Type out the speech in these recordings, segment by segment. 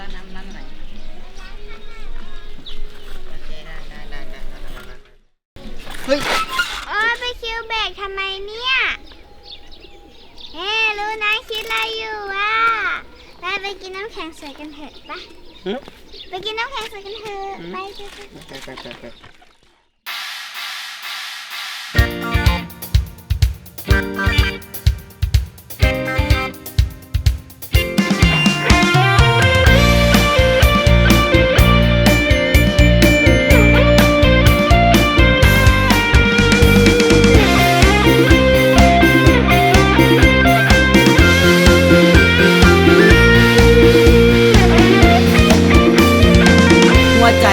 ร้านน้ำร้านไหนโอเคได้ได้ได้ได้ได้ได้ได้เฮ้ยโอ้ยไปคิวเบรกทำไมเนี่ยเฮ้รู้นะคิดอะไรอยู่อะไปไปกินน้ำแข็งสวยกันเถอะปะหึไปกินน้ำแข็งสวยกันเถอะไปไปไป ไปไปไปไป ใจ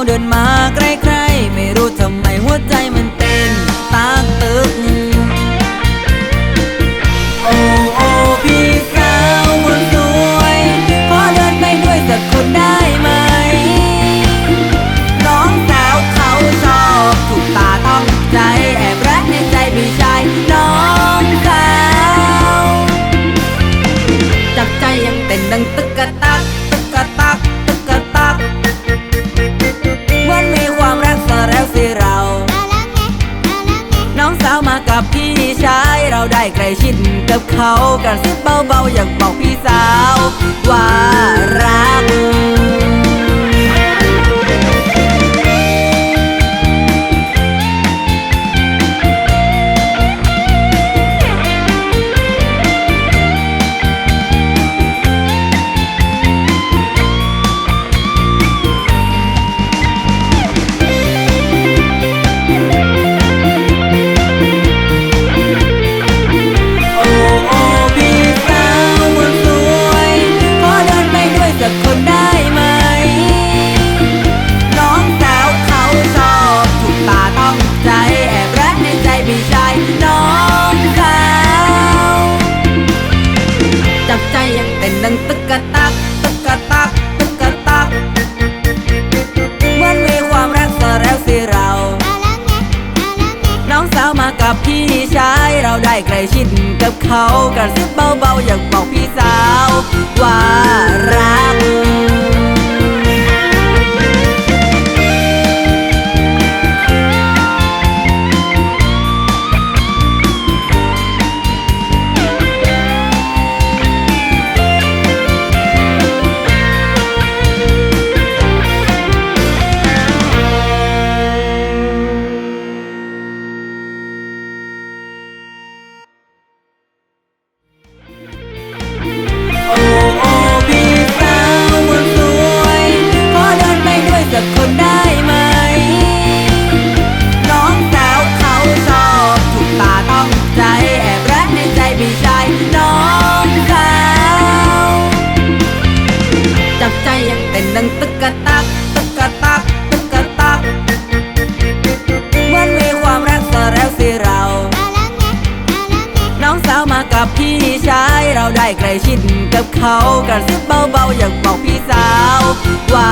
เขาเดินมา ใกล้ชิดกับเขากระซิบเบาๆอยากบอกพี่สาว ว่ารัก กกะตักตุ๊กตักตุ๊กตักเหมือนมีความรักซะแล้วสิเราาแล้วไงมาแล้วไงน้องสาวมากับพี่ชายเราได้ใกล้ชิดกับเขากระซิบเบาๆอยากบอกพี่สาวว่า กะตักตึกกะตักตึกกะตักเหมือนมีความรักสแล้วสิเราแล้วน้องสาวมากับพี่ชายเราได้ใกล้ชิดกับเขากระซิบเบาๆอยากบอกพี่สาวว่า